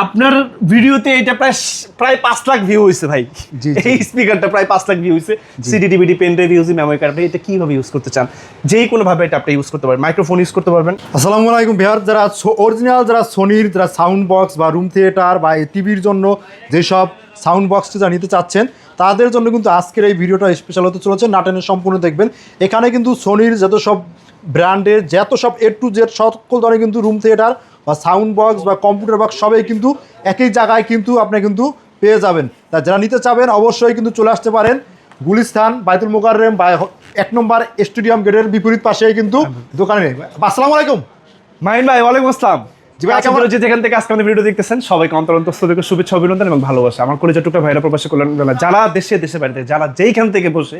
আপনার ভিডিওতে এটা প্রায় প্রায় পাঁচ লাখ ভিউ হয়েছে ভাই। এই স্পিকারটা প্রায় পাঁচ লাখ ভিউ হয়েছে CD DVD pen drive use memory card এটা কীভাবে ইউজ করতে চান? যে কোনো ভাবে এটা আপনি ইউজ করতে পারবেন। মাইক্রোফোন ইউজ করতে পারবেন। আসসালামু আলাইকুম বিহার যারা অরিজিনাল যারা সোনির যারা সাউন্ড বক্স বা রুম থিয়েটার বা টিভির জন্য যেসব সাউন্ড বক্সটি যা নিতে চাচ্ছেন তাদের জন্য কিন্তু আজকের এই ভিডিওটা স্পেশাল হতে চলেছে। নাটেনের সম্পূর্ণ দেখবেন। এখানে কিন্তু সোনির যত সব ব্র্যান্ডের যত সব এ টু জেড সকল ধরনের কিন্তু রুম থিয়েটার বা সাউন্ড বক্স বা কম্পিউটার বক্স সবই কিন্তু একই জায়গায় কিন্তু আপনি কিন্তু পেয়ে যাবেন। তা যারা নিতে চাবেন অবশ্যই কিন্তু চলে আসতে পারেন গুলিস্তান বাইতুল মোকাররেম বা এক নম্বর স্টেডিয়াম গেটের বিপরীত পাশেই কিন্তু দোকানে। আসসালামু আলাইকুম। মাহিন ভাই ওয়ালাইকুম আসসালাম। যেখান থেকে আজকে আমাদের ভিডিও দেখতেছেন সবাইকে অন্তরন্ত থেকে শুভেচ্ছা অভিনন্দন এবং ভালোবাসা। আমার কলেজের টুকরা ভাইরা প্রবাসী কল্যাণ যারা দেশে দেশে বাড়িতে যারা যেইখান থেকে বসে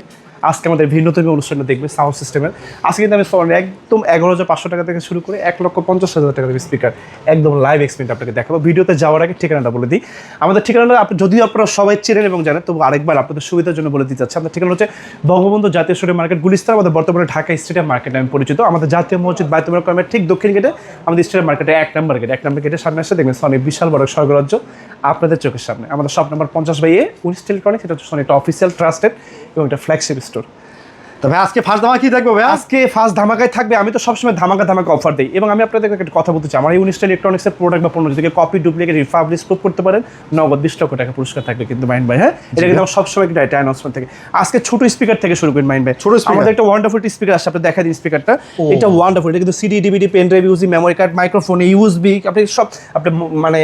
আজকে আমাদের ভিন্নতম অনুষ্ঠানটা দেখবে সাউন্ড সিস্টেমের আজকে কিন্তু আমি সবার একদম এগারো হাজার পাঁচশো টাকা থেকে শুরু করে এক লক্ষ পঞ্চাশ হাজার টাকা থেকে স্পিকার একদম লাইভ এক্সপেরিয়েন্স আপনাকে দেখাবো। ভিডিওতে যাওয়ার আগে ঠিকানাটা বলে দিই। আমাদের ঠিকানাটা আপনি, যদিও আপনারা সবাই চেনেন এবং জানেন, তবু আরেকবার আপনাদের সুবিধার জন্য বলে দিতে চাচ্ছি। আমাদের ঠিকানা হচ্ছে বঙ্গবন্ধু জাতীয় স্টেডিয়াম মার্কেট, গুলিস্তান। আমাদের বর্তমানে ঢাকা স্টেডিয়াম মার্কেট নামে পরিচিত। আমাদের জাতীয় মসজিদ বায়তুল কর্মের ঠিক দক্ষিণ গেটে, আমাদের স্টেডিয়াম মার্কেটে এক নম্বর গেট। এক নম্বর গেটের সামনে এসে দেখবেন সনি বিশাল বড় স্বর্গরাজ্য আপনাদের চোখের সামনে। আমাদের শপ নাম্বার পঞ্চাশ বাই এ উনিশ ইলেকট্রনিক্স সেটা হচ্ছে সনি একটা অফিসিয়াল ট্রাস্টেড এবং একটা ফ্ল্যাগশিপ স্টোর তো ভাই আজকে ফার্স্ট দামা কি থাকবে ভাই? আজকে ফার্স্ট ধামাকায় থাকবে আমি তো সবসময় ধামাকা ধামাকা অফার দিই। এবং আমি আপনাদের একটা কথা বলতে চাই আমার এই উনিশটা ইলেকট্রনিক্সের প্রোডাক্ট বা পণ্য যদি কপি ডুপ্লিকেট রিফাবলিশ প্রুভ করতে পারেন নগদ বিশ লক্ষ টাকা পুরস্কার থাকবে কিন্তু মাইন্ড ভাই হ্যাঁ? এটা কিন্তু আমার সবসময় একটা এটা অ্যানাউন্সমেন্ট থাকে। আজকে ছোট স্পিকার থেকে শুরু করি মাইন্ড ভাই। ছোট আমাদের একটা ওয়ান্ডারফুল স্পিকার আসছে আপনি দেখা দিন স্পিকারটা এটা ওয়ান্ডারফুল এটা কিন্তু CD DVD pen drive Yuji memory card microphone USB আপনি সব আপনি মানে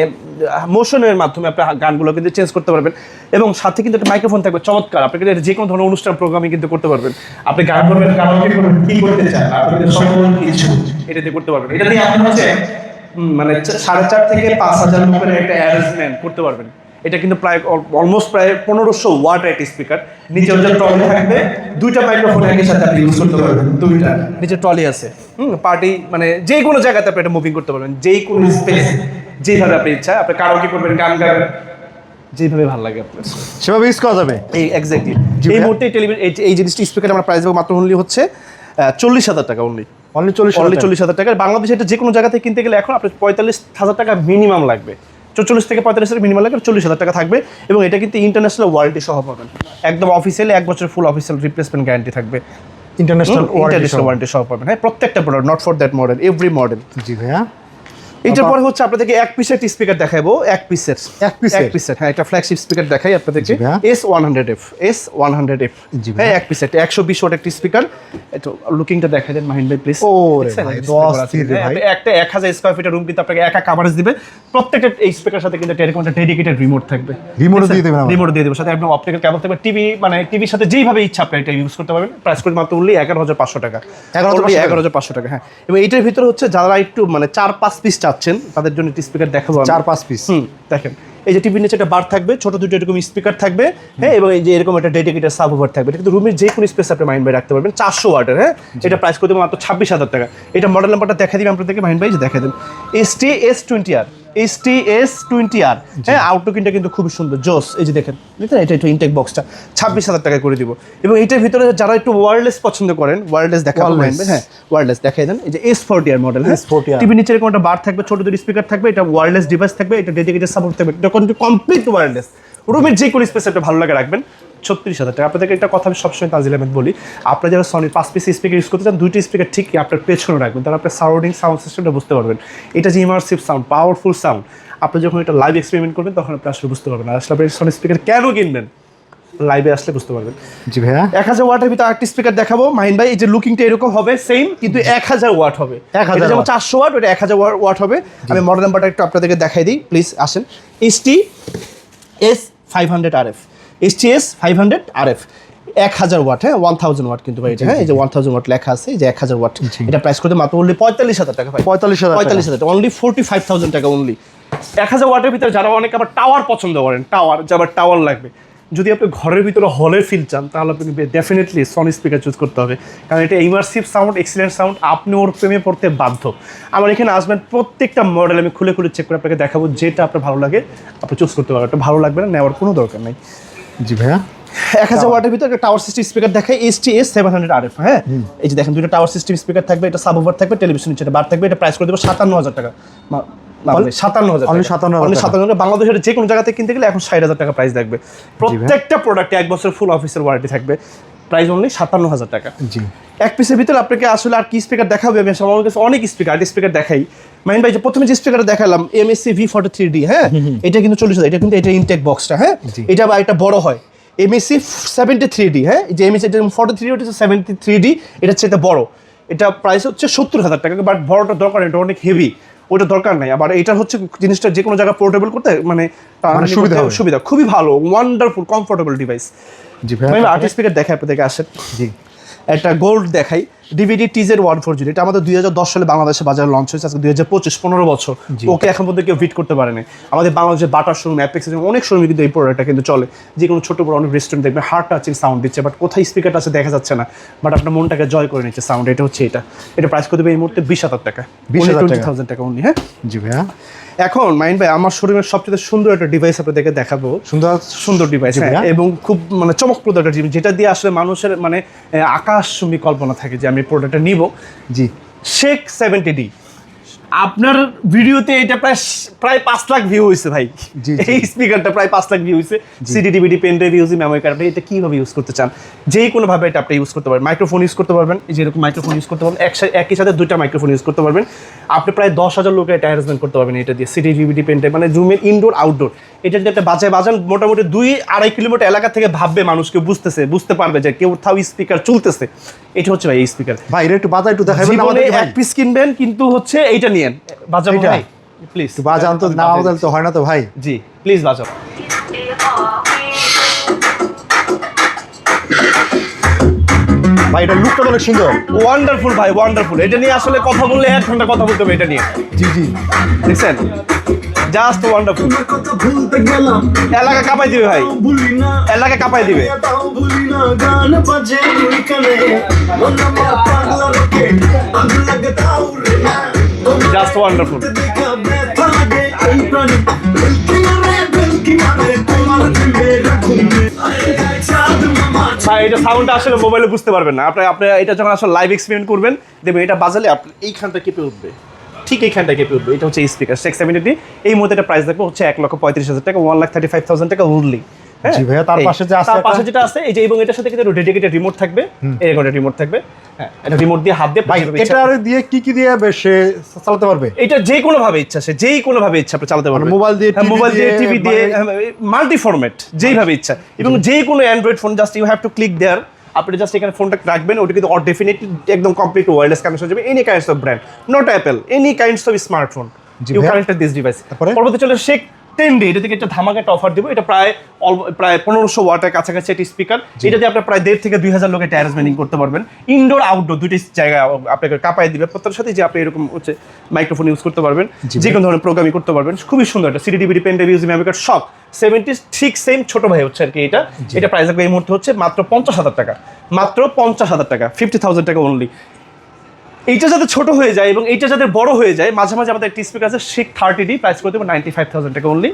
মোশনের মাধ্যমে আপনি গানগুলো কিন্তু চেঞ্জ করতে পারবেন। এবং সাথে কিন্তু একটা মাইক্রোফোন থাকবে চমৎকার। আপনি কিন্তু যে কোনো ধরনের অনুষ্ঠান প্রোগ্রামে কিন্তু করতে পারবেন। আপনি গান করবেন? কি করতে চান? আপনি সকল কিছু এটা দিয়ে করতে পারবেন। এটা দিয়ে আপনি হচ্ছে মানে সাড়ে চার থেকে পাঁচ হাজার লোকের একটা অ্যারেঞ্জমেন্ট করতে পারবেন। এটা কিন্তু প্রায় অলমোস্ট প্রায় পনেরোশো ওয়াট একটা স্পিকার নিচে হচ্ছে ট্রলি থাকবে। দুইটা মাইক্রোফোন একই সাথে আপনি ইউজ করতে পারবেন। দুইটা। নিচে ট্রলি আছে। হুম পার্টি মানে যে কোনো জায়গাতে আপনি এটা মুভিং করতে পারবেন। যেই কোনো স্পেস যেভাবে আপনি ইচ্ছা। আপনি কারাওকে করবেন গান গাবেন যেইভাবে ভালো লাগে আপনার। সেভাবে ইউজ করা যাবে? এই এক্স্যাক্টলি এই। মুহূর্তে টেলিভিশন এই জিনিসটি স্পিকার আমরা প্রাইস মাত্র অনলি হচ্ছে চল্লিশ হাজার টাকা অনলি অনলি চল্লিশ অনলি চল্লিশ হাজার টাকা। বাংলাদেশে এটা যে কোনো জায়গা থেকে কিনতে গেলে এখন আপনার পঁয়তাল্লিশ হাজার টাকা মিনিমাম লাগবে। চল্লিশ থেকে পঁয়তাল্লিশ হাজার মিনিমাম লাগে চল্লিশ হাজার টাকা থাকবে এবং এটা কিন্তু ইন্টারন্যাশনাল ওয়ারেন্টি সহ পাবেন। একদম অফিসিয়ালি এক বছর ফুল অফিসিয়াল রিপ্লেসমেন্ট গ্যারান্টি থাকবে। ইন্টারন্যাশনাল ইন্টারন্যাশনাল ওয়ারেন্টি সহ। পাবেন। হ্যাঁ প্রত্যেকটা product not for that model every model জি ভাইয়া। এটার পরে হচ্ছে আপনাদেরকে এক পিসের স্পিকার দেখাবো এক পিসের এক piece-এর? এক পিসের হ্যাঁ এটা ফ্ল্যাগশিপ স্পিকার দেখাই আপনাদেরকে। S one hundred F S one hundred F. হ্যাঁ এক পিসের একশো বিশ ওয়াট একটি স্পিকার একটু লুকিংটা দেখা দেন মাহিন ভাই প্লিজ ও ভাই। একটা এক হাজার স্কোয়ার ফিটের রুম কিন্তু আপনাকে একা কাভারেজ দিবে। প্রত্যেকটা এই স্পিকার সাথে কিন্তু এরকম একটা ডেডিকেটেড রিমোট থাকবে। ও দিয়ে দেবেন? রিমোট দিয়ে দেবে সাথে আপনার অপটিক্যাল কেবল থাকবে। টিভি মানে টিভির সাথে যেইভাবে ইচ্ছা আপনি এটা ইউজ করতে পারবেন। প্রাইস করে মাত্র উল্লি এগারো হাজার পাঁচশো টাকা। 11,500 টাকা? এগারো হাজার পাঁচশো টাকা হ্যাঁ। এবং এইটার ভিতরে হচ্ছে যারা একটু মানে চার পাঁচ পিস চাচ্ছেন তাদের জন্য একটি স্পিকার দেখাবো। চার পাঁচ পিস হুম দেখেন এই যে টিভির নিচে একটা বার থাকবে ছোট দুটো এরকম স্পিকার থাকবে হ্যাঁ এবং এই যে এরকম একটা ডেডিকেটেড সাব ওভার থাকবে। এটা কিন্তু রুমের যে কোনো স্পেস আপনি মাইন্ড রাখতে পারবেন। চারশো ওয়াটের হ্যাঁ? এটা প্রাইস করে দেবো মাত্র ছাব্বিশ হাজার টাকা। এটা মডেল নাম্বারটা দেখা দিবে আপনাদেরকে মাইন্ড ভাই যে দেখা দেন। S T S twenty R T S twenty R হ্যাঁ আউটলুকিংটা কিন্তু খুবই সুন্দর। জোস এই যে দেখেন বুঝলেন এটা একটু ইনটেক বক্সটা ছাব্বিশ হাজার টাকা করে দিব। এবং এটার ভিতরে যারা একটু ওয়ারলেস পছন্দ করেন ওয়ারলেস Wireless। হ্যাঁ ওয়ারলেস দেখাই দেন। এই যে এস ফোরটি আর মডেল হ্যাঁ S40R টিভি নিচে এরকম একটা বার থাকবে ছোট দুটো স্পিকার থাকবে এটা ওয়্যারলেস ডিভাইস থাকবে এটা ডেডিকেটেড সাপোর্ট থাকবে এটা কমপ্লিট ওয়্যারলেস রুমের যে কোনো স্পেস একটা ভালো লাগে রাখবেন। ছত্রিশ হাজার টাকা। আপনাদেরকে একটা কথা আমি সবসময় তাজিল আহমেদ বলি আপনারা যারা সনির পাঁচ পিস স্পিকার ইউজ করতে চান দুইটি স্পিকার ঠিক আপনার পেছনে রাখবেন তাহলে আপনার সারাউন্ডিং সাউন্ড সিস্টেমটা বুঝতে পারবেন। এটা যে ইমার্সিভ সাউন্ড পাওয়ারফুল সাউন্ড আপনি যখন এটা লাইভ এক্সপেরিমেন্ট করবেন তখন আপনি আসলে বুঝতে পারবেন। আসলে আপনি সনি স্পিকার কেন কিনবেন? লাইভে আসলে বুঝতে পারবেন। জি ভাইয়া। এক হাজার ওয়াটের ভিতরে আরেকটি স্পিকার দেখাবো। মাহিন ভাই এই যে লুকিংটা এরকম হবে সেম কিন্তু এক হাজার ওয়াট হবে। 1000 এটা যেমন চারশো ওয়াট ওটা এক হাজার ওয়াট হবে। আমি মডেল নাম্বারটা একটু আপনাদেরকে দেখাই দিই প্লিজ আসেন। S T S five hundred R F S T S five hundred R F এক হাজার ওয়াট হ্যাঁ? ওয়ান থাউজেন্ড ওয়াট কিন্তু ভাই এটা হ্যাঁ? এই যে ওয়ান থাউজেন্ড ওয়াট লেখা আছে যে এক হাজার ওয়াট এটা প্রাইস করতে মাত্র অনলি পঁয়তাল্লিশ হাজার টাকা ভাই। 45,000 টাকা। পঁয়তাল্লিশ হাজার টাকা অনলি ফোর্টি ফাইভ থাউজেন্ড টাকা অনলি এক হাজার ওয়াটের ভিতরে যারা অনেকে আবার টাওয়ার পছন্দ করেন টাওয়ার যে আবার টাওয়ার লাগবে। যদি আপনি ঘরের ভিতরে হলের ফিল চান তাহলে আপনি ডেফিনেটলি সনি স্পিকার চুজ করতে হবে। কারণ এটা ইমার্সিভ সাউন্ড এক্সিলেন্ট সাউন্ড আপনি ওর প্রেমে পড়তে বাধ্য। আমার এখানে আসবেন প্রত্যেকটা মডেল আমি খুলে খুলে চেক করে আপনাকে দেখাবো যেটা আপনার ভালো লাগে আপনি চুজ করতে পারবেন। এটা ভালো লাগবে না নেওয়ার কোনো দরকার নেই। জি ভাইয়া। এক হাজার ওয়াটের ভিতরে একটা টাওয়ার সিস্টেম স্পিকার দেখায় S T S seven hundred R F হ্যাঁ? এই যে দেখেন দুটো টাওয়ার সিস্টেম স্পিকার থাকবে এটা সাব ওভার থাকবে টেলিভিশন নিচে বার থাকবে এটা প্রাইস করে দেবো সাতান্ন হাজার টাকা। সাতান্ন হাজার সাতান্ন 57,000 Only টাকা। 57,000 বাংলাদেশের যে কোনো জায়গাতে কিনতে গেলে এখন ষাট হাজার টাকা প্রাইস থাকবে। প্রত্যেকটা প্রোডাক্টে এক বছর ফুল অফিসের ওয়ারেন্টি থাকবে। প্রাইস অনলি সাতান্ন হাজার টাকা। জি। এক পিসের ভিতরে আপনাকে আসলে আর কি স্পিকার দেখাবে? আমি আমার কাছে অনেক স্পিকার স্পিকার দেখাই। মাইন ভাই যে প্রথমে যে স্পিকারটা দেখালাম MSC V forty three D হ্যাঁ? এটা কিন্তু চল্লিশ হাজার এটা কিন্তু এটা ইনটেক বক্সটা হ্যাঁ? এটা বা এটা বড় হয়। এমএসসি সেভেন্টি থ্রি ডি হ্যাঁ? যে এমএসসি ফর্টি থ্রি ওটা সেভেন্টি থ্রি ডি এটা হচ্ছে এটা বড়। এটা প্রাইস হচ্ছে সত্তর হাজার টাকা বাট বড়টা দরকার এটা অনেক হেভি ওটা দরকার নেই। আবার এটা হচ্ছে জিনিসটা যে কোনো জায়গায় পোর্টেবল করতে মানে মানে সুবিধা সুবিধা খুবই ভালো ওয়ান্ডারফুল কমফোর্টেবল ডিভাইস জি ভাই আর্টিস্ট স্পিকার দেখাই আপনাদেরকে আসেন। জি। একটা গোল্ড দেখাই। ডিভিডি টিজের ওয়ান ফোর জিরো এটা আমাদের দুই হাজার দশ সালে বাংলাদেশে বাজারে লঞ্চ হয়েছে আজকে দুই হাজার পঁচিশ পনেরো বছর। ওকে এখন পর্যন্ত কেউ ভিট করতে পারেনি। আমাদের বাংলাদেশের বাটার শোরুম অ্যাপেক্স অনেক শোরুমে কিন্তু এই প্রোডাক্টটা কিন্তু চলে। যে কোনো ছোট বড় অনেক রেস্টুরেন্ট দেখবেন হার্ট টাচিং সাউন্ড দিচ্ছে বাট কোথায় স্পিকারটা আছে দেখা যাচ্ছে না। বাট আপনার মনটাকে জয় করে নিচ্ছে সাউন্ড এটা হচ্ছে এটা। এটা প্রাইস করে দেবে এই মুহূর্তে বিশ হাজার টাকা। 20,000 টাকা। টোয়েন্টি টাকা অনলি হ্যাঁ? জি ভাইয়া। এখন মাইন্ড ভাই আমার শোরুমের সবচেয়ে সুন্দর একটা ডিভাইস আপনাদেরকে দেখাবো। সুন্দর সুন্দর ডিভাইস এবং খুব মানে চমকপ্রদ একটা জিনিস যেটা দিয়ে আসলে মানুষের মানে আকাশ কল্পনা থাকে যে আমি প্রোডাক্টটা নিব। জি। শেক সেভেন্টি ডি আপনার ভিডিওতে এটা প্রায় প্রায় পাঁচ লাখ ভিউ হয়েছে ভাই। এই স্পিকারটা প্রায় পাঁচ লাখ ভিউ হয়েছে CD DVD pen drive use memory card এটা কীভাবে ইউজ করতে চান? যে কোনো ভাবে এটা আপনি ইউজ করতে পারবেন। মাইক্রোফোন ইউজ করতে পারবেন। যেরকম মাইক্রোফোন ইউজ করতে পারবেন। একসাথে একই সাথে দুইটা মাইক্রোফোন ইউজ করতে পারবেন। আপনি প্রায় দশ হাজার লোকের এটা অ্যারেঞ্জমেন্ট করতে পারবেন এটা দিয়ে। সিডি ডিভিডি পেন ড্রাইভ মানে রুমের ইনডোর আউটডোর এটা যদি একটা বাজায় বাজান মোটামুটি দুই আড়াই কিলোমিটার এলাকা থেকে ভাববে মানুষ কেউ বুঝতেছে বুঝতে পারবে যে কেউ কোথাও স্পিকার চলতেছে। এটা হচ্ছে ভাই এই স্পিকার ভাই এটা একটু বাজার একটু দেখাবেন এক পিস কিনবেন কিন্তু হচ্ছে এইটা নিয়েন বাজাবো ভাই প্লিজ বাজান তো না আমাদের তো হয় না তো ভাই? জি প্লিজ বাজাও। ভাই এটা লুকটা অনেক সুন্দর। ওয়ান্ডারফুল ভাই ওয়ান্ডারফুল এটা নিয়ে আসলে কথা বললে এক ঘণ্টা কথা বলতে হবে এটা নিয়ে। জি জি। দেখছেন? জাস্ট ওয়ান্ডারফুল এলাকা কাঁপাই দিবে ভাই। ভুলি এলাকা কাঁপাই দিবে। মন পাগলা জাস্ট ওয়ান্ডারফুল এটা সাউন্ডটা আসলে মোবাইলে বুঝতে পারবেন না। আপনি আপনি এটা যখন আসলে লাইভ এক্সপেরিমেন্ট করবেন, দেখবেন এটা বাজালে আপনি এইখানটা কেঁপে উঠবে। ঠিক এইখানটা কেঁপে উঠবে। এটা হচ্ছে স্পিকার সিক্স সেভেন্টি এই মুহূর্তে এটা প্রাইস দেখব হচ্ছে এক লক্ষ পঁয়ত্রিশ হাজার টাকা one lakh thirty five thousand টাকা উরলি জি ভাইয়া, তার পাশে যে আছে তার পাশে যেটা আছে এই যে এবং এটার সাথে কিন্তু ডেডিকেটেড রিমোট থাকবে একটা রিমোট থাকবে। হ্যাঁ এটা রিমোট দিয়ে হাত দিয়ে যেভাবে ইচ্ছা- দিয়ে কি কি দিয়ে সে চালাতে পারবে? এটা যে কোনো ভাবে ইচ্ছা সে যেই কোনো ভাবে ইচ্ছা আপনি চালাতে পারবেন। মোবাইল দিয়ে, হ্যাঁ, মোবাইল দিয়ে দিয়ে, টিভি দিয়ে মানে- মাল্টি ফরম্যাট যেইভাবে ইচ্ছা। এবং যে কোনো Android phone just you have to click there আপনি জাস্ট এখানে ফোনটা রাখবেন ওটা কিন্তু ডেফিনেটলি একদম কমপ্লিট ওয়্যারলেস কানেকশন যাবে any kinds of brand not Apple any kinds of smartphone you connected this device? পরবর্তী চলে শেখ টেন ডে এটা থেকে একটা ধামাকা একটা অফার দিব। এটা প্রায় প্রায় পনেরোশো ওয়াটের কাছাকাছি একটি স্পিকার এটা দিয়ে আপনার প্রায় দেড় থেকে দুই হাজার লোকের অ্যারেঞ্জমেন্টিং করতে পারবেন। ইনডোর আউটডোর দুইটি জায়গায় আপনাকে কাপাই দিবে। প্রত্যেকটার সাথে যে আপনি এরকম হচ্ছে মাইক্রোফোন ইউজ করতে পারবেন যে কোনো ধরনের প্রোগ্রামিং করতে পারবেন। খুবই সুন্দর এটা CD DVD pen drive use memory card সব সেভেন্টি ঠিক সেম ছোট ভাই হচ্ছে আর কি এটা। এটা প্রাইস লাগবে এই মুহূর্তে হচ্ছে মাত্র পঞ্চাশ হাজার টাকা। মাত্র পঞ্চাশ হাজার টাকা ফিফটি থাউজেন্ড টাকা অনলি এইটা যাতে ছোট হয়ে যায় এবং এইটা যাতে বড় হয়ে যায়, মাঝে মাঝে আমাদের একটি স্পিকার আছে শিক থার্টি ডি প্রাইস করে দেবো নাইনটি ফাইভ থাউজেন্ড টাকা অনলি